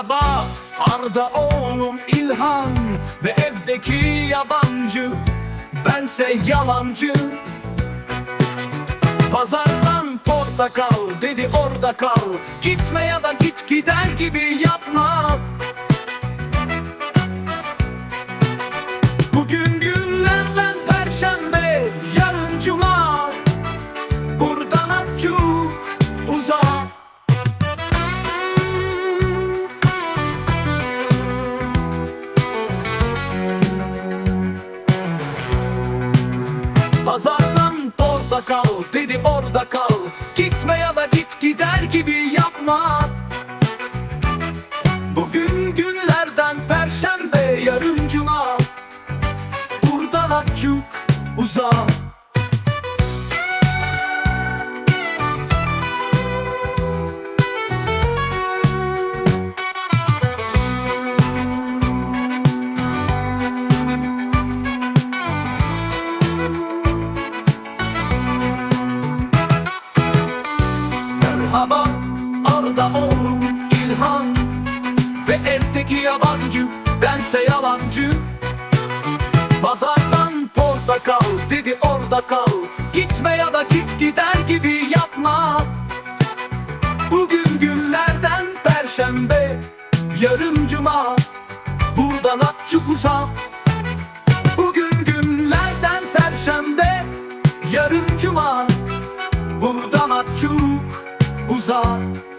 Arda oğlum İlhan ve evdeki yabancı Bense yalancı. Pazardan portakal dedi orada kal Gitme ya da git gider gibi yapma Portakal dedi orada kal. Gitme ya da git gider gibi yapma. Bugün günlerden perşembe yarın cuma. Buradan açık uzak Arda oğlum İlhan Ve evdeki yabancı bense yalancı. Pazardan portakal dedi orada kal Gitme ya da git gider gibi yapma. Bugün günlerden perşembe Yarın cuma Buradan açık uzak Bugün günlerden perşembe Yarın cuma Buradan açık uzak